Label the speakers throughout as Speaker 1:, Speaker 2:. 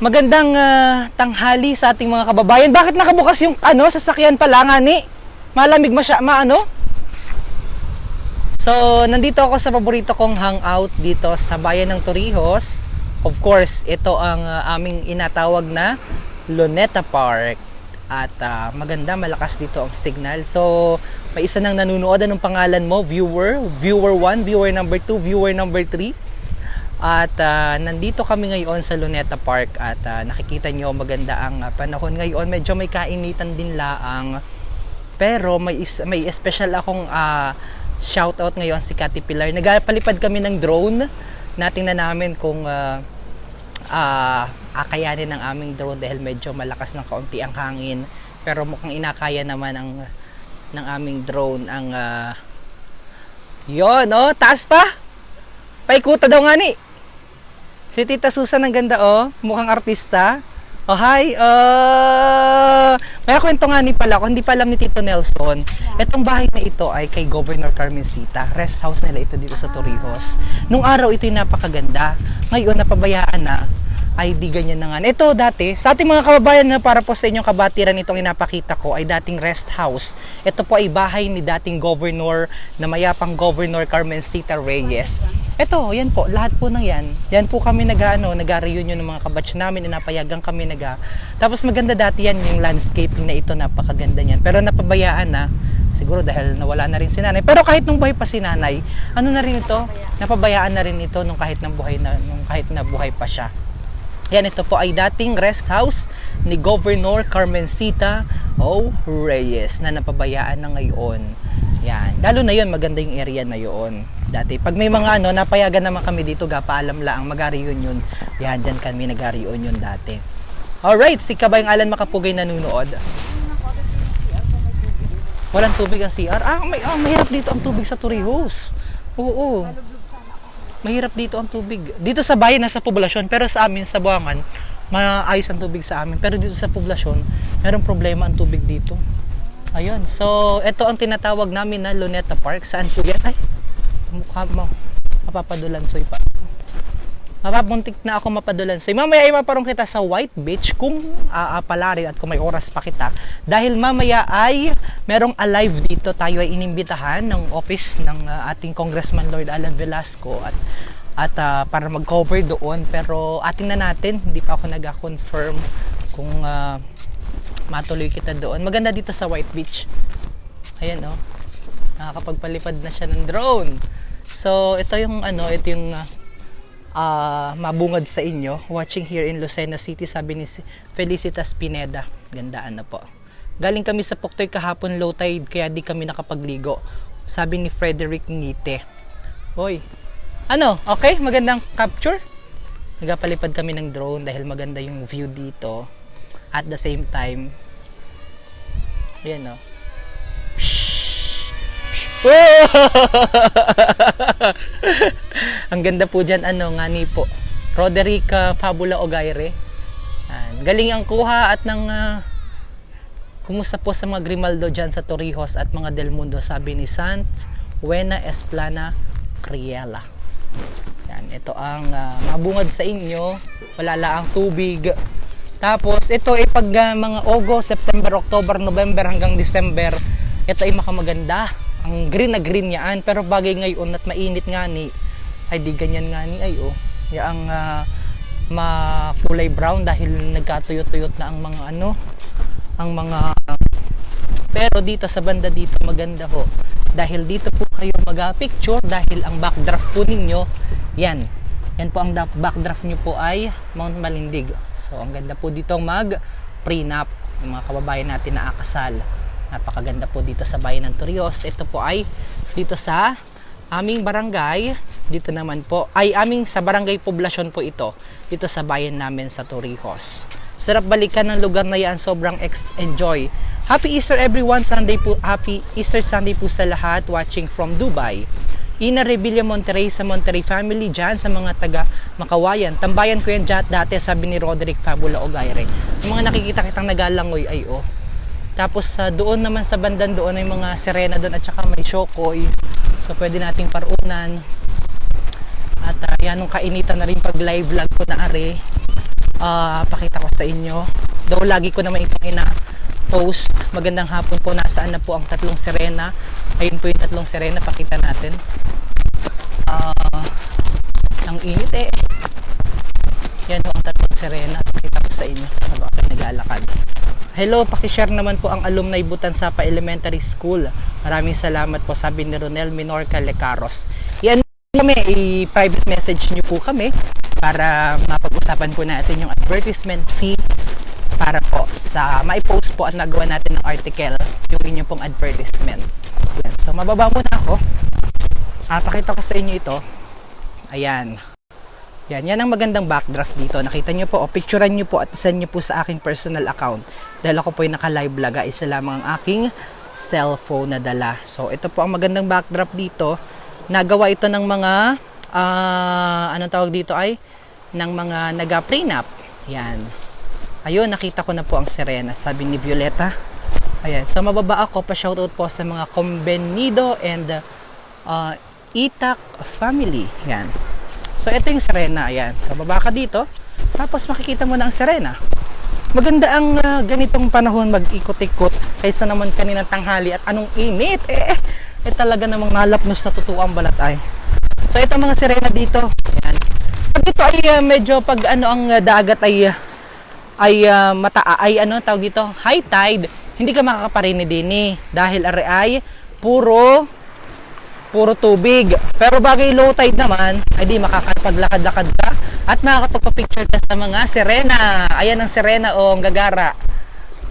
Speaker 1: Magandang ah, tanghali sa ating mga kababayan. Bakit nakabukas yung ano, sasakyan pala nga ni? Malamig masya, maano? So, nandito ako sa paborito kong hangout dito sa bayan ng Torrijos. Of course, ito ang ah, aming inatawag na Luneta Park. At ah, maganda, malakas dito ang signal. So, may isa nang nanunood. Anong pangalan mo? Viewer? Viewer 1, viewer number 2, viewer number 3. At ah, nandito kami ngayon sa Luneta Park at ah, nakikita nyo maganda ang ah, panahon ngayon. Medyo may kainitan din laang. Pero may is, may special akong ah, shoutout ngayon si Cathy Pilar. Nagpalipad kami ng drone. Natingnan namin kung ah, ah, akayanin ng aming drone dahil medyo malakas ng kaunti ang hangin. Pero mukhang inakaya naman ang ng aming drone ang ah, Yon, oh, taas pa. Paikuta daw nga ni. Si Tita Susan ang ganda oh, mukhang artista. Oh, hi. Uh, may kwento nga ni pala, kung hindi pa alam ni Tito Nelson, itong bahay na ito ay kay Governor Carmencita. Rest house nila ito dito sa Torrijos. Nung araw ito yung napakaganda. Ngayon napabayaan na ay di ganyan na nga. Ito dati, sa ating mga kababayan na para po sa inyong kabatiran itong inapakita ko ay dating rest house. Ito po ay bahay ni dating governor na mayapang governor Carmencita Reyes. Ito, yan po, lahat po ng yan. Yan po kami nag ano, ng mga kabatch namin, inapayagan kami nag Tapos maganda dati yan yung landscaping na ito, napakaganda niyan. Pero napabayaan na, siguro dahil nawala na rin si nanay. Pero kahit nung buhay pa si nanay, ano na rin ito? Napabayaan na rin ito nung kahit na buhay na nung kahit na buhay pa siya. Yan, ito po ay dating rest house ni Governor Carmencita O. Reyes na napabayaan na ngayon. Yan. Lalo na yun, maganda yung area na yun. Dati, pag may mga ano, napayagan naman kami dito, gapaalam lang, mag-reunion. Yan, dyan kami nag-reunion dati. Alright, si Kabayang Alan Makapugay nanunood. Walang tubig ang CR. Ah, may, ah, mahirap dito ang tubig sa Torrijos. Oo. Mahirap dito ang tubig. Dito sa bayan, nasa poblasyon. Pero sa amin, sa Buangan, maayos ang tubig sa amin. Pero dito sa poblasyon, merong problema ang tubig dito. Ayun. So, ito ang tinatawag namin na Luneta Park. Saan po yan? Ay, mukha mo. Mapapadulan soy pa. Mapapuntik na ako mapadulan soy. Mamaya ay maparong kita sa White Beach kung aapalarin at kung may oras pa kita. Dahil mamaya ay merong alive dito. Tayo ay inimbitahan ng office ng ah, ating Congressman Lord Alan Velasco at at ah, para mag-cover doon pero atin na natin hindi pa ako nag-confirm kung ah, matuloy kita doon maganda dito sa White Beach ayan oh nakakapagpalipad na siya ng drone so ito yung ano ito yung ah, ah, mabungad sa inyo watching here in Lucena City sabi ni Felicitas Pineda. Ganda ano po. Galing kami sa Puktoy kahapon low tide kaya di kami nakapagligo. Sabi ni Frederick Ngite. Hoy. Ano? Okay magandang capture? Nagapalipad kami ng drone dahil maganda yung view dito. At the same time yan o ang ganda po dyan ano nga ni po Roderica Fabula Ogaire. Galing ang kuha at ng ah, kumusta po sa mga Grimaldo dyan sa Torrijos at mga Del Mundo sabi ni Sant Buena Esplana Criela yan, ito ang ah, mabungad sa inyo. Wala lang tubig. Tapos ito ay pag ah, mga August, September, October, November hanggang December ito ay makamaganda ang green na green yan pero bagay ngayon at mainit nga ni ay di ganyan nga ni ay oh. Ya ang ah, makulay brown dahil nagkatuyot-tuyot na ang mga ano ang mga pero dito sa banda dito maganda ho. Dahil dito po kayo mag-picture dahil ang backdraft po ninyo yan. Yan po ang backdraft nyo po ay Mount Malindig. So ang ganda po dito mag prenup yung mga kababayan natin na akasal napakaganda po dito sa bayan ng Torrijos ito po ay dito sa aming barangay dito naman po ay aming sa barangay poblasyon po ito dito sa bayan namin sa Torrijos sarap balikan ng lugar na yan sobrang ex enjoy happy Easter everyone Sunday po happy Easter Sunday po sa lahat watching from Dubai Ina Revilla Monterrey sa Monterrey family dyan sa mga taga Makawayan. Tambayan ko yan dyan dati sabi ni Roderick Fabula Ogaire. Yung mga nakikita kitang nagalangoy ay oh. Tapos sa doon naman sa bandan doon ay mga sirena doon at saka may shokoy. So pwede nating parunan. At uh, yan nung kainitan na rin pag live vlog ko na are. ah, pakita ko sa inyo. Though lagi ko naman itong ina-post. Magandang hapon po. Nasaan na po ang tatlong sirena. Ayun po yung tatlong sirena. Pakita natin. Ah, ang init eh. Yan po ang tatlong sirena. Pakita ko sa inyo. Habang ako naglalakad. Hello, pakishare naman po ang alumni Butan Sapa Elementary School. Maraming salamat po sabi ni Ronel Minorca Lecaros. Yan kami, i-private message nyo po kami para mapag-usapan po natin yung advertisement fee para po sa mai-post po at nagawa natin ng article yung inyo pong advertisement. Yan. So, mababa muna ako. Ah, pakita ko sa inyo ito. Ayan. Yan, yan ang magandang backdraft dito. Nakita nyo po, o picturean nyo po at send nyo po sa aking personal account. Dahil ako po yung naka-live vlog, ah, isa lamang ang aking cellphone na dala. So, ito po ang magandang backdraft dito. Nagawa ito ng mga, ah, anong tawag dito ay, ng mga naga-prenup. Yan. Ayun, nakita ko na po ang sirena, sabi ni Violeta. Ayan, so mababa ako, pa-shoutout po sa mga Convenido and uh, Itak family. Yan. So, ito yung sirena. Ayan. So, baba ka dito. Tapos, makikita mo na ang sirena. Maganda ang ah, ganitong panahon mag-ikot-ikot kaysa naman kaninang tanghali at anong init. Eh, eh talaga namang nalapnos na totoo ang balat ay. So, ito mga sirena dito. Ayan. Pag ito ay ah, medyo pag ano ang ah, dagat ay ay ah, mata ay ano tawag dito high tide hindi ka makakaparinig din eh dahil are ay puro puro tubig. Pero bagay low tide naman, ay di makakapaglakad-lakad ka at makakapagpa-picture ka sa mga sirena. Ayan ang sirena o ang gagara.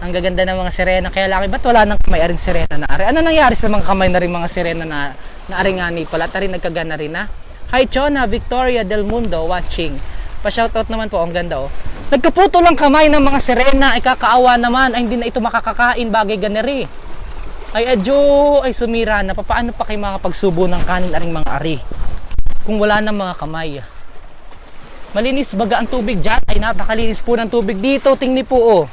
Speaker 1: Ang gaganda ng mga sirena. Kaya laki, ba't wala nang kamay aring sirena na ari? Ano nangyari sa mga kamay na rin mga sirena na, na aringani pala? At aring nagkagana rin na? Hi Chona, Victoria Del Mundo watching. Pa-shoutout naman po, ang ganda oh. Nagkaputo lang kamay ng mga sirena, ay kakaawa naman, ay hindi na ito makakakain, bagay ganeri. Ay adyo, ay sumira na. Paano pa kayo makapagsubo ng kanin aring mga ari? Kung wala nang mga kamay. Malinis baga ang tubig dyan. Ay napakalinis po ng tubig dito. Tingni po oh.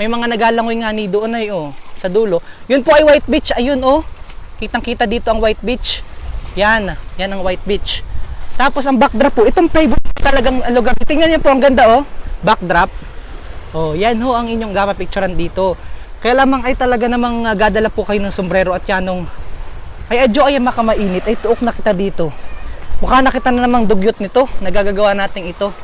Speaker 1: May mga nagalangoy nga ni doon ay oh. Sa dulo. Yun po ay White Beach. Ayun oh. Kitang kita dito ang White Beach. Yan. Yan ang White Beach. Tapos ang backdrop po. Itong favorite talagang lugar. Tingnan niyo po ang ganda oh. Backdrop. Oh, yan ho ang inyong gama picturean dito. Kaya lamang ay talaga namang uh, gadala po kayo ng sombrero at yanong ay adyo ay makamainit ay tuok na kita dito. Mukha na kita na namang dugyot nito. Nagagagawa natin ito.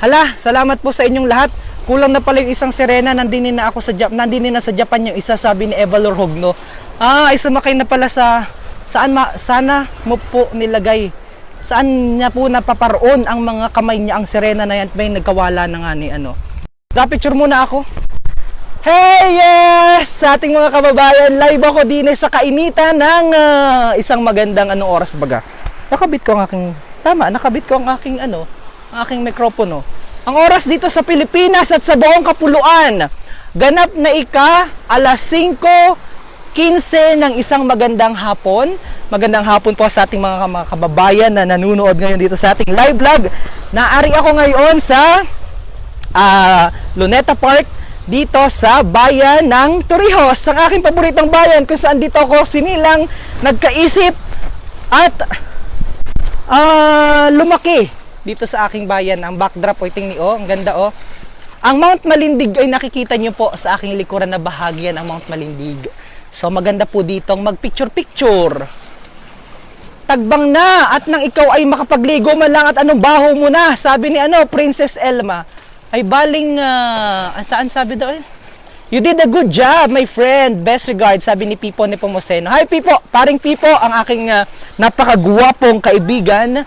Speaker 1: Hala, salamat po sa inyong lahat. Kulang na pala yung isang sirena. Nandinin na ako sa Japan. Nandinin na sa Japan yung isa sabi ni Eva Lorhogno. Ah, ay sumakay na pala sa saan ma, sana mo po nilagay. Saan niya po napaparoon ang mga kamay niya ang sirena na yan. May nagkawala na nga ni ano. Da-picture muna ako. Hey, yes! Sa ating mga kababayan, live ako din sa kainitan ng ah, isang magandang anong oras baga. Nakabit ko ang aking, tama, nakabit ko ang aking ano, ang aking mikropono. Ang oras dito sa Pilipinas at sa buong kapuluan, ganap na ika, alas 5.15 ng isang magandang hapon. Magandang hapon po sa ating mga, mga kababayan na nanonood ngayon dito sa ating live vlog. Naari ako ngayon sa ah, Luneta Park dito sa bayan ng Torrijos, ang aking paboritong bayan kung saan dito ako sinilang nagkaisip at ah, lumaki dito sa aking bayan. Ang backdrop o tingni oh, ang ganda oh. Ang Mount Malindig ay nakikita nyo po sa aking likuran na bahagi yan ang Mount Malindig. So maganda po dito ang magpicture-picture. Tagbang na at nang ikaw ay makapagligo man lang at anong baho mo na, sabi ni ano, Princess Elma ay baling ah, saan sabi daw eh? You did a good job, my friend. Best regards, sabi ni Pipo ni Pomoseno. Hi Pipo, paring Pipo, ang aking uh, napakagwapong kaibigan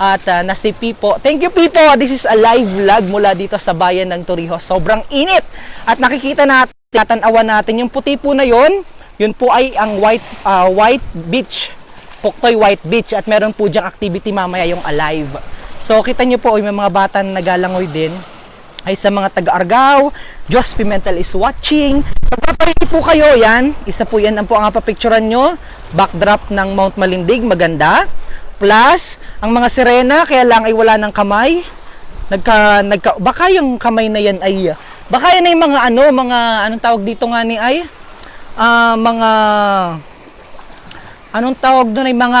Speaker 1: at ah, na si Pipo. Thank you Pipo. This is a live vlog mula dito sa bayan ng Torrijos. Sobrang init. At nakikita natin, tatanawan natin yung puti po na yon. Yun po ay ang white ah, white beach. Puktoy White Beach at meron po diyang activity mamaya yung alive. So kita nyo po, may mga bata na nagalangoy din ay sa mga taga-Argao, Diyos Pimentel is watching. Pagpapahingi po kayo yan, isa po yan ang po ang papicturan nyo, backdrop ng Mount Malindig, maganda. Plus, ang mga sirena, kaya lang ay wala ng kamay. Nagka, nagka, baka yung kamay na yan ay, baka yan ay mga ano, mga, anong tawag dito nga ni ay, ah, mga, anong tawag doon ay mga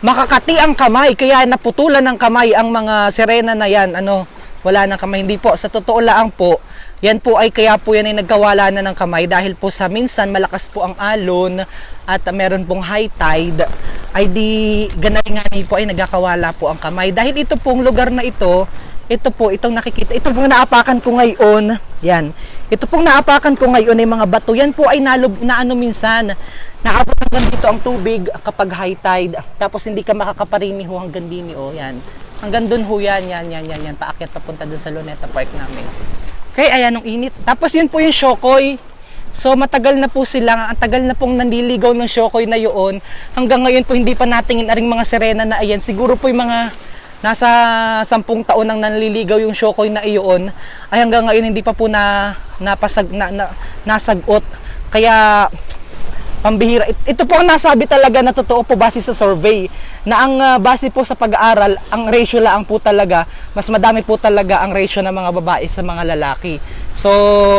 Speaker 1: makakati ang kamay, kaya naputulan ng kamay ang mga sirena na yan, ano, wala ng kamay. Hindi po, sa totoo lang po, yan po ay kaya po yan ay nagkawala na ng kamay dahil po sa minsan malakas po ang alon at meron pong high tide ay di ganay-ganay po ay nagkakawala po ang kamay. Dahil ito pong lugar na ito, ito po, itong nakikita, ito pong naapakan ko ngayon, yan, ito pong naapakan ko ngayon ay mga bato, yan po ay nalub, na ano minsan, naabot hanggang dito ang tubig kapag high tide, tapos hindi ka makakaparini ho hanggang dini, oh, yan. Hanggang dun ho yan, yan, yan, yan, yan, paakyat papunta dun sa Luneta Park namin. Okay, ayan ang init. Tapos yun po yung Shokoy. So matagal na po sila, ang tagal na pong nandiligaw ng Shokoy na yun. Hanggang ngayon po hindi pa natingin aring mga sirena na ayan. Siguro po yung mga nasa sampung taon nang nanliligaw yung Shokoy na iyon ay hanggang ngayon hindi pa po na napasag na, na nasagot. Kaya pambihira. It- Ito po ang nasabi talaga na totoo po base sa survey na ang ah, base po sa pag-aaral, ang ratio lang po talaga, mas madami po talaga ang ratio ng mga babae sa mga lalaki. So,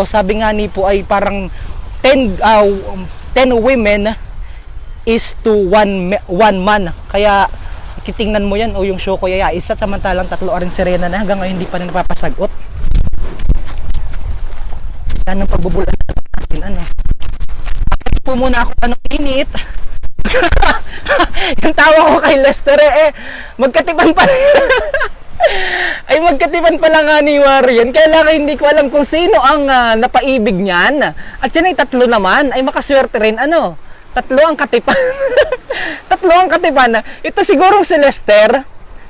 Speaker 1: sabi nga ni po ay parang 10 ah, 10 women is to one one man. Kaya kitingnan mo yan o yung show ko yaya isa samantalang tatlo rin sirena na hanggang ngayon hindi pa rin napapasagot. Yan ang pagbubulan natin ano po muna ako anong init. yung tawa ko kay Lester eh, eh magkatipan pa ay magkatipan pala nga ni Warren. Kaya lang hindi ko alam kung sino ang ah, napaibig niyan. At yan ay tatlo naman, ay makaswerte rin. Ano? Tatlo ang katipan. tatlo ang katipan. Ito sigurong si Lester.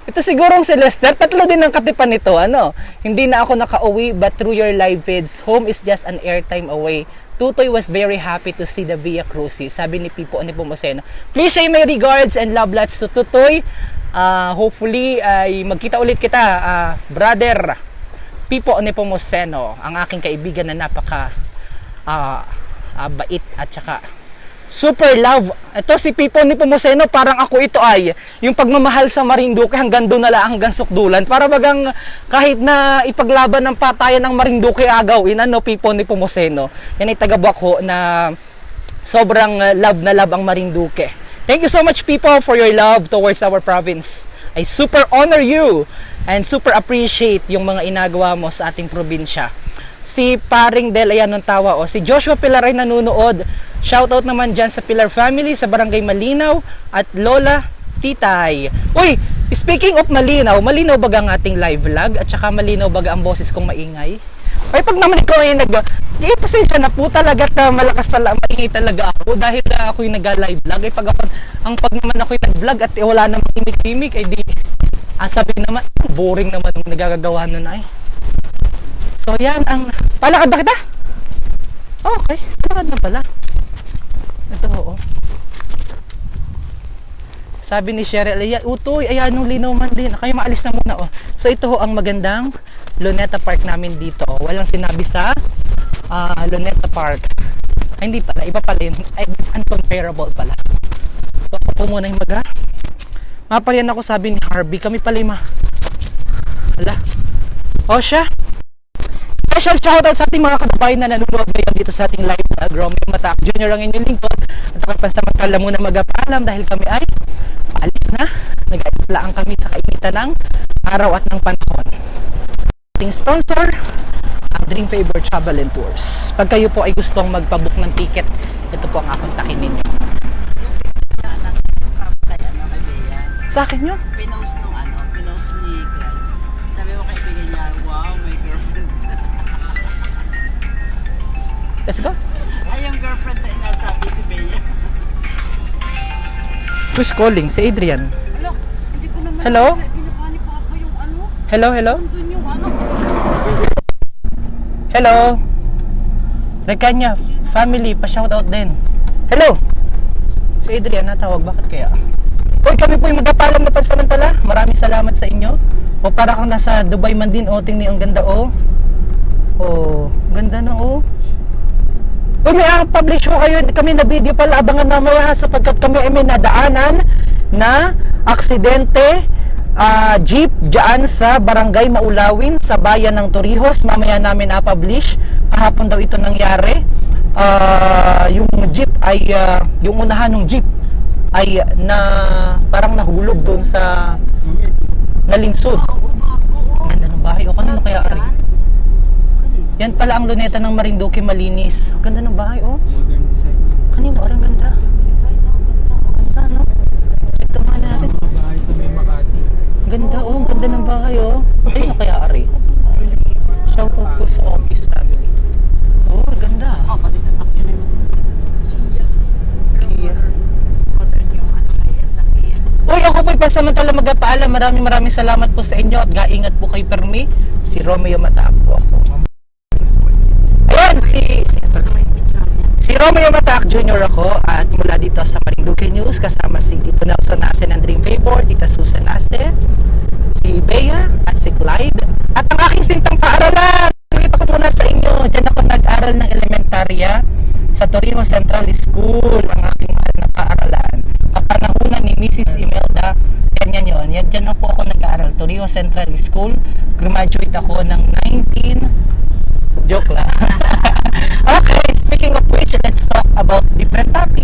Speaker 1: Ito sigurong si Lester. Tatlo din ang katipan nito. Ano? Hindi na ako nakauwi but through your live vids, home is just an airtime away. Tutoy was very happy to see the Via Crucis. Sabi ni Pipo Anipomuceno. Please say my regards and love lots to Tutoy. Ah, hopefully ay magkita ulit kita, ah, brother Pipo Anipomuceno, ang aking kaibigan na napaka ah, ah, bait at saka super love. Ito si Pipo Nepomuceno, parang ako ito ay yung pagmamahal sa Marinduque hanggang doon na lang hanggang sukdulan. Para bagang kahit na ipaglaban ng patayan ng Marinduque agawin, ano Pipo Nepomuceno. Yan ay taga Buakho na sobrang love na love ang Marinduque. Thank you so much people for your love towards our province. I super honor you and super appreciate yung mga inagawa mo sa ating probinsya. Si Paring Del, ayan ang tawa o. Si Joshua Pilar ay nanonood. Shoutout naman dyan sa Pilar family, sa Barangay Malinaw at Lola Titay. Uy, speaking of Malinaw, malinaw baga ang ating live vlog at saka malinaw baga ang boses kong maingay? Ay, pag naman ikaw ay nag... Eh, pasensya na po talaga at uh, malakas talaga, maingay talaga ako dahil uh, ako yung nag-live vlog. Ay, pag ako, ang pag naman ako yung nag-vlog at eh, wala namang imik-imik, ay di... Ah, sabi naman, boring naman ang nagagagawa nun ay. So, yan ang... Palakad ba kita? Okay, palakad na pala. Ito, oo. Sabi ni Cheryl, ay, utoy, ayan nung linaw man din. Kayo maalis na muna, oh. So, ito ho ang magandang Luneta Park namin dito. Oh. Walang sinabi sa ah, Luneta Park. Ay, hindi pala. Iba pala yun. Ay, it's uncomparable pala. So, ako muna yung maga. Mapalyan ako sabi ni Harvey. Kami pala yung ma... Wala. O siya. Special shoutout sa ating mga kadabayan na nanonood ngayon dito sa ating live vlog. Romeo Mata Junior ang inyong lingkod. At ako pansamantala muna magpaalam dahil kami ay paalis na. Nag-aiplaan kami sa kainitan ng araw at ng panahon. Ating sponsor, ang Dream Favor Travel and Tours. Pag kayo po ay gustong magpabook ng ticket, ito po ang akontakin ninyo.
Speaker 2: ano.
Speaker 1: Sa akin yun.
Speaker 2: Pinost
Speaker 1: Let's go.
Speaker 2: Ay, yung girlfriend na inasabi si Bea.
Speaker 1: Who's calling? Si Adrian.
Speaker 2: Hello, hindi ko naman
Speaker 1: Hello?
Speaker 2: Pinuha ni Papa yung ano,
Speaker 1: Hello, hello?
Speaker 2: dun yung ano.
Speaker 1: Hello? Rekanya, family, pa-shoutout din. Hello? Si Adrian natawag, bakit kaya? Hoy, kami po yung magpapalam na pansamantala. Maraming salamat sa inyo. O para kang nasa Dubai man din, o tingnan ang ganda, o. Oh. Uy, may publish ko kayo. Kami na video pala. Abangan mamaya sapagkat kami ay may nadaanan na aksidente ah, jeep dyan sa Barangay Maulawin sa bayan ng Torrijos. Mamaya namin na-publish. Kahapon daw ito nangyari. Ah, yung jeep ay, ah, yung unahan ng jeep ay na parang nahulog doon sa nalinsod. Ganda ng bahay. O, kanino kaya ari?
Speaker 2: Yan.
Speaker 1: Pala ang luneta ng Marinduque malinis. Ang ganda ng bahay, oh.
Speaker 3: Modern design.
Speaker 1: Kanino? Ang ganda.
Speaker 2: Design, oh, ganda.
Speaker 1: Ganda, no? Ito nga natin.
Speaker 3: Bahay sa may Makati.
Speaker 1: Ang Ganda, oh. Ang ganda ng bahay, oh. Kanino kaya ari? Shout out po sa office family. Oh, ang ganda.
Speaker 2: Oh, pati sa sakyan ay maganda.
Speaker 1: Kia.
Speaker 2: Ano.
Speaker 1: Uy, ako po'y pasamantala magpaalam. Maraming maraming salamat po sa inyo at gaingat po kay Permi. Si Romeo Mataak po ako. Si. Si Romeo Mataak Jr. ako at mula dito sa Marinduque News kasama si Tito Nelson Nase ng Dream Favor, Tita Susan Nase, si Bea at si Clyde at ang aking sintang paaralan. Ipakita ko muna sa inyo, dyan ako nag-aral ng elementarya sa Torrijos Central School, ang aking mahal na paaralan. Kapanahunan ni Mrs. Imelda, yan yan yun, yan dyan ako ako nag-aral, Torrijos Central School. Graduate ako ng 19 Joke lang. okay, speaking of which, let's talk about different topics.